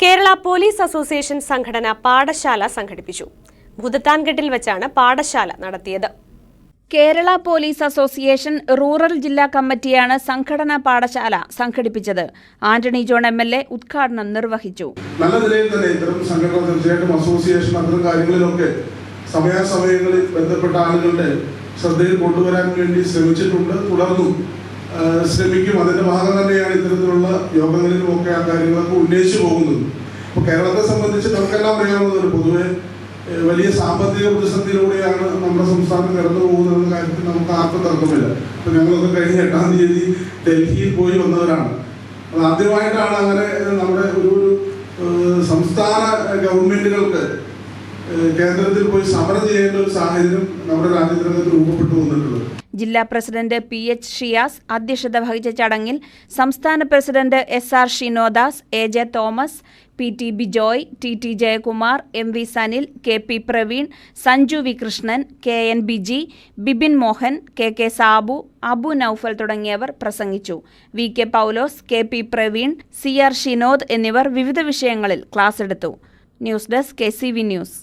Kerala police association സംഘടന പാഠശാല സംഘടിപ്പിച്ചു. ഭൂതത്താൻകെട്ടിൽ വെച്ചാണ് പാഠശാല നടത്തിയത്. കേരള പോലീസ് അസോസിയേഷൻ റൂറൽ ജില്ലാ കമ്മിറ്റിയാണ് സംഘടനാ പാഠശാല സംഘടിപ്പിച്ചത്. Antony John M L A ഉദ്ഘാടനം നിർവഹിച്ചു. നല്ല നിലയിൽ തന്നെ ഇത്തരം സംഘടന തീർച്ചയായിട്ടും അസോസിയേഷൻ അത്തരം കാര്യങ്ങളിലൊക്കെ സമയാസമയങ്ങളിൽ ബന്ധപ്പെട്ട ആളുകളുടെ ശ്രദ്ധയിൽ കൊണ്ടുവരാൻ വേണ്ടി ശ്രമിച്ചിട്ടുണ്ട്. തുടർന്നും ശ്രമിക്കും. അതിന്റെ ഭാഗം തന്നെയാണ് ഇത്തരത്തിലുള്ള കാര്യങ്ങളൊക്കെ ഉന്നയിച്ചു പോകുന്നത്. ഇപ്പോൾ കേരളത്തെ സംബന്ധിച്ച് നമുക്കെല്ലാം അറിയാവുന്നതാണ്. പൊതുവെ വലിയ സാമ്പത്തിക പ്രതിസന്ധിയിലൂടെയാണ് നമ്മുടെ സംസ്ഥാനം കടന്നു പോകുന്നതെന്ന കാര്യത്തിൽ നമുക്ക് ആർക്കും തർക്കമില്ല. ഇപ്പം ഞങ്ങളൊക്കെ കഴിഞ്ഞ എട്ടാം തീയതി ഡൽഹിയിൽ പോയി വന്നവരാണ്. അത് ആദ്യമായിട്ടാണ് അങ്ങനെ നമ്മുടെ ഒരു സംസ്ഥാന ഗവൺമെന്റുകൾക്ക് കേന്ദ്രത്തിൽ പോയി സമരം ചെയ്യേണ്ട ഒരു സാഹചര്യം നമ്മുടെ രാജ്യത്തിനകത്ത് രൂപപ്പെട്ടു ജില്ലാ പ്രസിഡന്റ് പി എച്ച് ഷിയാസ് അധ്യക്ഷത വഹിച്ച ചടങ്ങിൽ സംസ്ഥാന president S R Shinodas A J Thomas P T Bijoy T T Jayakumar M V Sanil K P Praveen Sanju V Krishnan K N Biji Bibin Mohan K K Sabu Abu Naufal തുടങ്ങിയവർ പ്രസംഗിച്ചു. V K Paulose K P Praveen C R Shinod എന്നിവർ വിവിധ വിഷയങ്ങളിൽ class എടുത്തു. News desk K C V news.